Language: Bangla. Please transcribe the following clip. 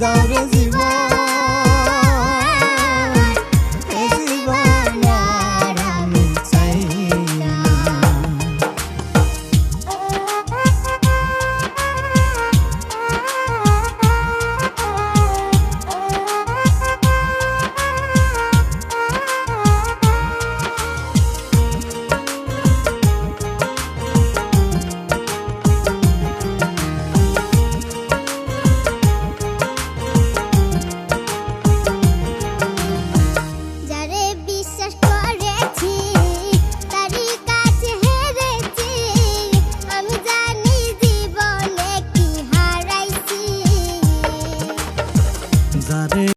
without his sister